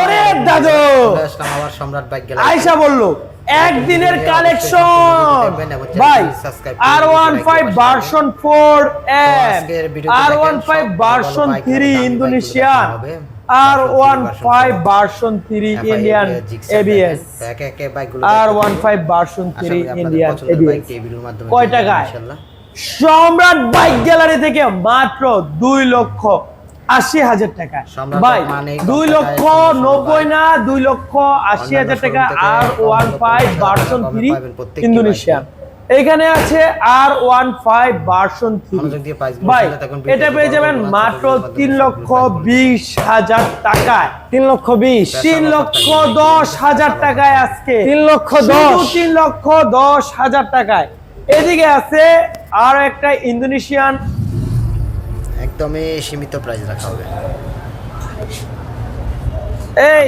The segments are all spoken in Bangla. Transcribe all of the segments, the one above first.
ওরে দাদু! চলে সম্রাট বাইক গ্যালারি আয়সা বলল একদিনের কালেকশন ভাই R one five version four M R one five version three Indonesian. R one five version three Indian ABS R one five version three Indian ABS কয় দেখবেন টাকায়? ইনশাআল্লাহ। সম্রাট বাইক গ্যালারি থেকে মাত্র দুই লক্ষ আশি হাজার টাকা। ভাই দুই লক্ষ নব্বই না দুই লক্ষ আশি হাজার টাকা আর ওয়ান ফাইভ ভার্সন টাকা থ্রি ইন্দোনেশিয়ান এখানে আছে R one five version three ভাই এটা পেয়ে যাবেন মাত্র তিন লক্ষ বিশ হাজার টাকায়। তিন লক্ষ বিশ। তিন লক্ষ দশ হাজার টাকায় আজকে। তিন লক্ষ দশ। তিন লক্ষ দশ হাজার টাকায়। এদিকে আছে আর একটা ইন্দোনেশিয়ান একদমই সীমিত প্রাইস রাখা হবে। এই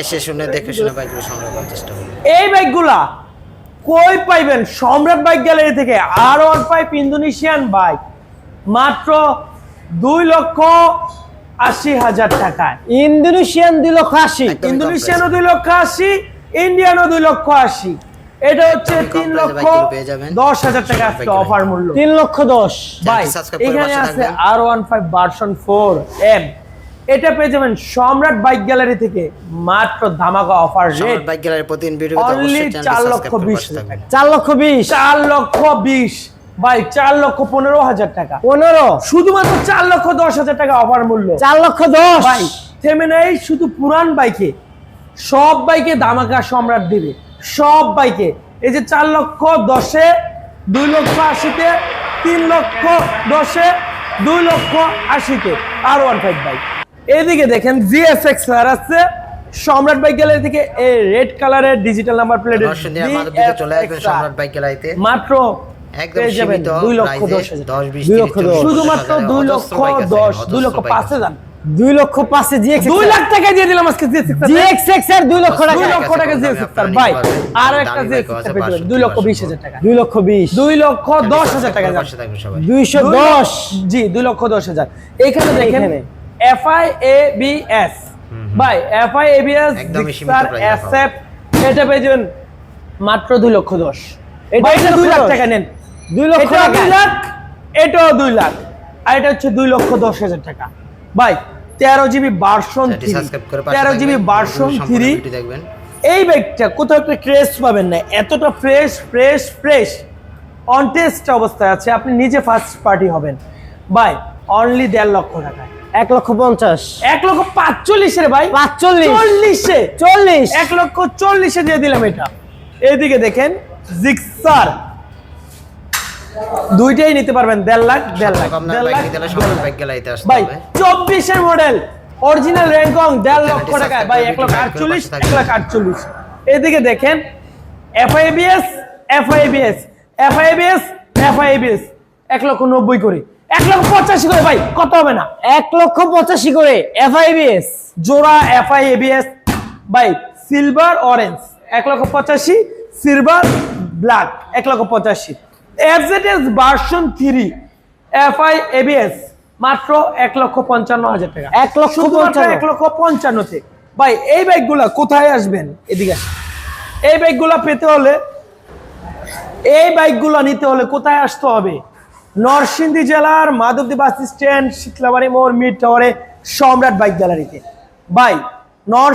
এসে শুনে দেখে শুনে বাইকগুলো সংগ্রহ করার চেষ্টা করুন। এই বাইকগুলা কই পাইবেন? সম্রাট বাইক গ্যালারি থেকে R one five Indonesian bike মাত্র দুই লক্ষ আশি হাজার টাকা। ইন্দোনেশিয়ান দুই লক্ষ আশি ইন্দোনেশিয়ানও দুই লক্ষ আশি ইন্ডিয়ানও দুই লক্ষ আশি। এটা হচ্ছে তিন লক্ষ বাইকগুলো পেয়ে যাবেন। দশ হাজার টাকা আজকে অফার মূল্য। তিন লক্ষ দশ। ভাই এখানে আছে R one five version four M এটা পেয়ে যাবেন সম্রাট বাইক গ্যালারি থেকে মাত্র ধামাকা অফার রেট সম্রাট বাইক গ্যালারির প্রতিদিন ভিডিও অবশ্যই চার লক্ষ করে বিশ। পাশে হাজার থাকবেন। টাকা। চার লক্ষ বিশ। চার লক্ষ বিশ। ভাই চার লক্ষ পনেরো হাজার টাকা। পনেরো। শুধুমাত্র চার লক্ষ দশ হাজার টাকা অফার মূল্য। চার লক্ষ দশ। ভাই থেমে নেই শুধু পুরান বাইকে। সব বাইকে দামাকা সম্রাট দিবে। সব বাইকে। এই যে চার লক্ষ দশে দুই লক্ষ আশিতে তিন লক্ষ দশে দুই lakh আশিতে। R one five bike. এদিকে দেখেন জিএসএক্স ফ্লার আছে সম্রাট বাইক গ্যালারি থেকে এই রেড কালারের ডিজিটাল নাম্বার প্লেটের চলে আসবেন সম্রাট বাইক গ্যালারিতে। মাত্র একদম পেয়ে যাবেন সীমিত দুই লক্ষ দশ হাজার। 10 20 লক্ষ শুধুমাত্র দুই লক্ষ দশ দুই লক্ষ পাঁচে যান। দুই লক্ষ পাঁচে জিএক্স দুই লাখ টাকা দিয়ে দিলাম আজকে জিএক্স এক্স দুই লক্ষ টাকা দুই লক্ষ টাকা জিএসএক্স স্যার ভাই আর একটা জিএসএক্স দুই লক্ষ বিশ হাজার টাকা দুই লক্ষ বিশ দুই লক্ষ দশ হাজার টাকা দুইশো দশ জি দুই লক্ষ দশ হাজার এখানে দেখেন। F I A B S ভাই F I A B S F এটা পেয়ে যাবেন মাত্র দুই লক্ষ দশ এটা দুই লাখ টাকা নেন দুই লক্ষ দুই লাখ এটাও দুই লাখ আর এটা হচ্ছে দুই লক্ষ দশ হাজার টাকা ভাই তেরো জিবি সাবস্ক্রাইব করে তেরো জিবি। বার্সন থ্রি দেখবেন। এই বাইকটা কোথাও একটা ক্রেস পাবেন না এতটা fresh fresh fresh on test অবস্থায় আছে আপনি নিজে ফার্স্ট পার্টি হবেন। ভাই অনলি দেড় লক্ষ টাকায়। এক লক্ষ পঞ্চাশ। এক লক্ষ পাঁচচল্লিশে রে ভাই। পাঁচচল্লিশ। চল্লিশে। চল্লিশ। এক লক্ষ চল্লিশে দিয়ে দিলাম এটা। এইদিকে দেখেন জিক্সার দুইটাই নিতে পারবেন দেড় লাখ দেড় লাখ দেড় লাখ। ভাই চব্বিশের মডেল অরিজিনাল র্যাঙ্কং দেড় লক্ষ subscribe ভাই এক লক্ষ আটচল্লিশ এক লাখ আটচল্লিশ। এদিকে দেখেন এফআইবিএস এফআইবিএস এফআইবিএস এফআইবিএস এক লক্ষ নব্বই করে। এক লক্ষ পঁচাশি করে ভাই কত হবে না? এক লক্ষ পঁচাশি করে এফআইবিএস জোড়া এফআইএবিএস ভাই সিলভার অরেঞ্জ এক লক্ষ পঁচাশি সিলভার ব্ল্যাক এক লক্ষ পঁচাশি। FZS version three FI ABS মাত্র এক লক্ষ পঞ্চান্ন হাজার টাকা। এক লক্ষ এক লক্ষ পঞ্চান্নতে ভাই এই বাইকগুলা কোথায় আসবেন এদিকে। এই বাইকগুলা পেতে হলে এই বাইকগুলো নিতে হলে কোথায় আসতে হবে? নরসিংদী জেলার মাধবদী বাস স্ট্যান্ড শীতলাবাড়ি মোড় মিড টাওয়ারে সম্রাট বাইক গ্যালারিতে ভাই নর